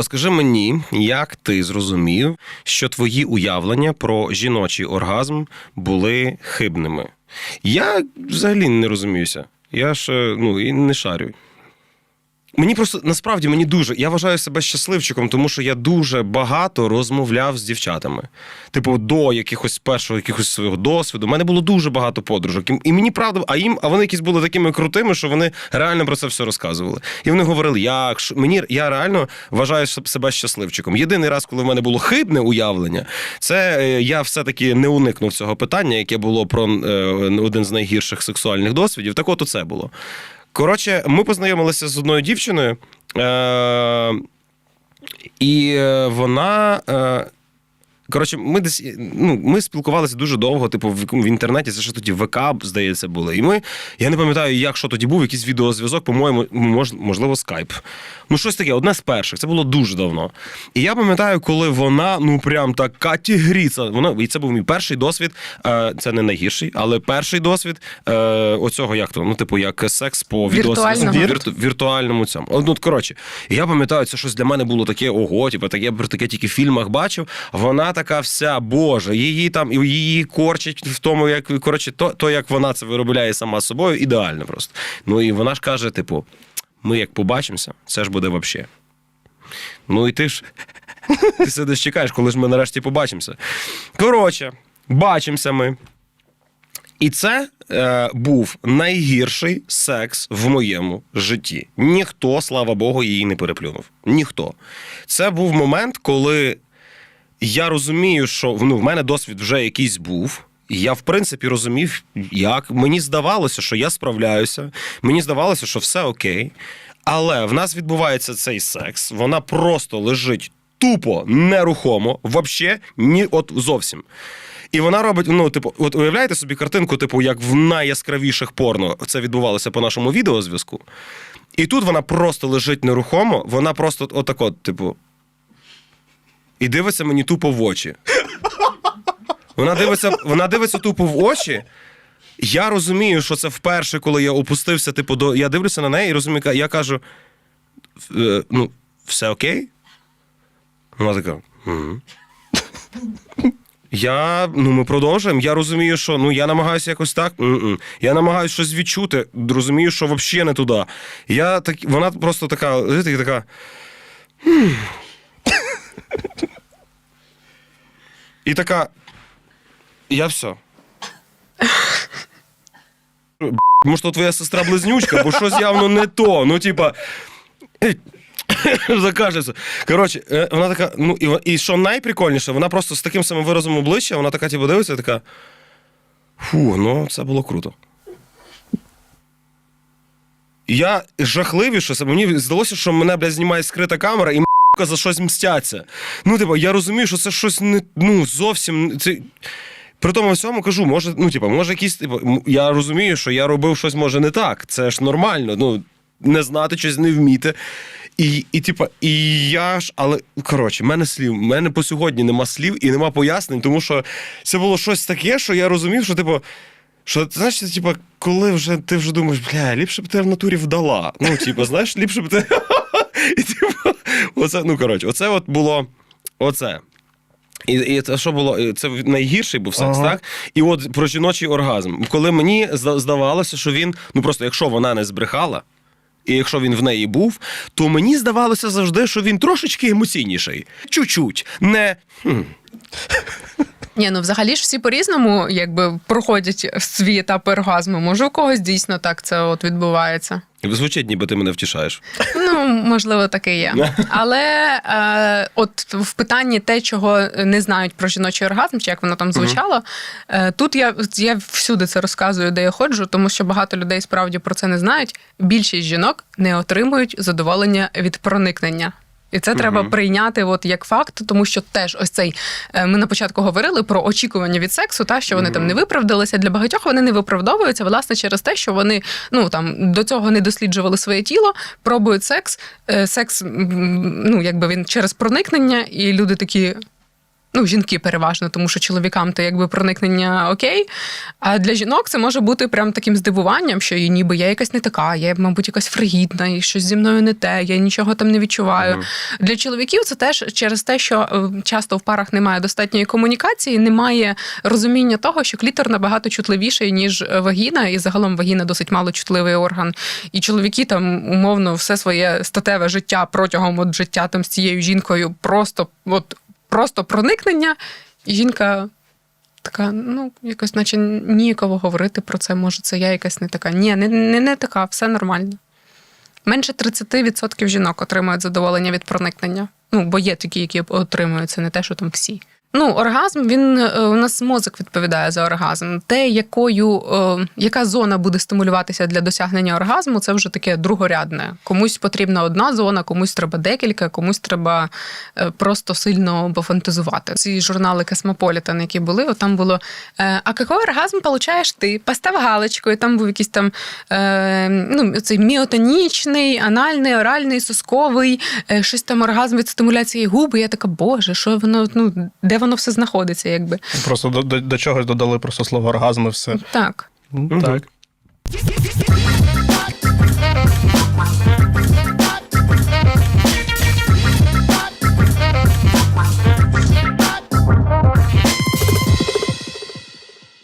Розкажи мені, як ти зрозумів, що твої уявлення про жіночий оргазм були хибними? Я взагалі не розуміюся. Я ж е, ну, і не шарю. Мені просто насправді мені дуже. Я вважаю себе щасливчиком, тому що я дуже багато розмовляв з дівчатами. Типу, до якихось першого якихось свого досвіду. У мене було дуже багато подружок. І- мені правда, а їм, а вони якісь були такими крутими, що вони реально про це все розказували. І вони говорили, як що- мені я реально вважаю себе щасливчиком. Єдиний раз, коли в мене було хибне уявлення, це е, я все-таки не уникнув цього питання, яке було про е, один з найгірших сексуальних досвідів. Так от оце було. Коротше, ми познайомилися з одною дівчиною, е- і е, вона. Е- Коротше, ми десь ну, ми спілкувалися дуже довго, типу, в, в інтернеті, це ще тоді ВК, здається, було. І ми, я не пам'ятаю, як що тоді був, якийсь відеозв'язок, по-моєму, мож, можливо, скайп. Ну, щось таке, одне з перших. Це було дуже давно. І я пам'ятаю, коли вона, ну прям така тігріця. Вона, і це був мій перший досвід. Е, це не найгірший, але перший досвід е, оцього, як то, ну, типу, як секс по відеозв'язку. Вірту- віртуальному цьому. Ну, коротше, я пам'ятаю, це щось для мене було таке, ого, типу, таке, про таке тільки в фільмах бачив. Вона така вся, боже, її там, і її корчить в тому, як коротше, то, то як вона це виробляє сама собою, ідеально просто. Ну і вона ж каже, типу, ми як побачимося, це ж буде взагалі. Ну і ти ж ти сидиш чекаєш, коли ж ми нарешті побачимося. Коротше, бачимося ми. І це е, був найгірший секс в моєму житті. Ніхто, слава Богу, її не переплюнув. Ніхто. Це був момент, коли я розумію, що ну, в мене досвід вже якийсь був. І я, в принципі, розумів, як мені здавалося, що я справляюся. Мені здавалося, що все окей. Але в нас відбувається цей секс, вона просто лежить тупо, нерухомо, взагалі, ні, от зовсім. І вона робить, ну, типу, от уявляєте собі картинку, типу, як в найяскравіших порно це відбувалося по нашому відеозв'язку. І тут вона просто лежить нерухомо, вона просто отак от, типу, і дивиться мені тупо в очі. Вона дивиться, вона дивиться тупо в очі. Я розумію, що це вперше, коли я опустився, типу, до. Я дивлюся на неї і розумію, я кажу: «Е, ну, все окей? Вона така. Угу. Я, ну, ми продовжуємо. Я розумію, що ну я намагаюся якось так. М-м. Я намагаюся щось відчути. Розумію, що взагалі не туди. Я так, вона просто така, знаєте, така. І така. Я все. Може, то твоя сестра близнючка, бо щось явно не то. Ну, типа. Закажеться. Коротше, е, вона така, ну і, і що найприкольніше, вона просто з таким самим виразом обличчя, вона така, типу, дивиться, така. Фу, ну це було круто. Я жахливіше, мені здалося, що мене, блядь, знімає скрита камера і м**ка за щось мстяться. Ну, типу, я розумію, що це щось не ну, зовсім. Це... При тому всьому кажу, може, ну, типу, може, якісь. Типу, я розумію, що я робив щось може не так. Це ж нормально. Ну, не знати щось не вміти. І, і, типа, і я ж, але коротше, в мене слів, в мене по сьогодні нема слів і нема пояснень, тому що це було щось таке, що я розумів, що, типу, що знаєш, це, типа, коли вже ти вже думаєш, бля, ліпше б ти в натурі вдала. Ну, типу, знаєш, ліпше б ти. І, типу, оце, ну, коротше, оце от було оце. І, і це що було? Це найгірший був секс, Ага. так? І от про жіночий оргазм. Коли мені здавалося, що він, ну просто якщо вона не збрехала, і якщо він в неї був, то мені здавалося завжди, що він трошечки емоційніший. Чуть-чуть. Не. хм, Ні, ну взагалі ж всі по-різному якби проходять свій етап оргазму. Може, у когось дійсно так це от відбувається. Звучить, ніби ти мене втішаєш. Ну, можливо, таке є. Але е, от в питанні те, чого не знають про жіночий оргазм, чи як воно там звучало, е, тут я, я всюди це розказую, де я ходжу, тому що багато людей справді про це не знають. Більшість жінок не отримують задоволення від проникнення. І це треба прийняти от як факт, тому що теж ось цей е, ми на початку говорили про очікування від сексу, та що вони там не виправдалися. Для багатьох вони не виправдовуються, власне, через те, що вони ну там до цього не досліджували своє тіло, пробують секс. Е, Секс, ну якби він через проникнення, і люди такі. Ну, жінки переважно, тому що чоловікам то якби проникнення окей. А для жінок це може бути прям таким здивуванням, що і ніби я якась не така, я, мабуть, якась фригідна, і щось зі мною не те, я нічого там не відчуваю. Мгм. Для чоловіків це теж через те, що е, часто в парах немає достатньої комунікації, немає розуміння того, що клітор набагато чутливіший, ніж вагіна, і загалом вагіна досить малочутливий орган. І чоловіки там умовно все своє статеве життя протягом от життя там з цією жінкою просто от просто проникнення, і жінка. Така, ну, якось, наче ніяково говорити про це. Може, це я якась не така. Ні, не, не, не така, все нормально. Менше 30% жінок отримують задоволення від проникнення. Ну, бо є такі, які отримують це не те, що там всі. Ну, оргазм, він е, у нас мозок відповідає за оргазм. Те, якою, е, яка зона буде стимулюватися для досягнення оргазму, це вже таке другорядне. Комусь потрібна одна зона, комусь треба декілька, комусь треба е, просто сильно пофантазувати. Ці журнали Космополітан, які були, там було А який оргазм получаєш ти? Постав галочку, і там був якийсь там ну, цей міотонічний, анальний, оральний, сосковий, щось там оргазм від стимуляції губи. Я така, боже, що воно, ну, де воно все знаходиться, якби. Просто до, до, до чогось додали просто слово оргазм і все. Так. Ну. Так.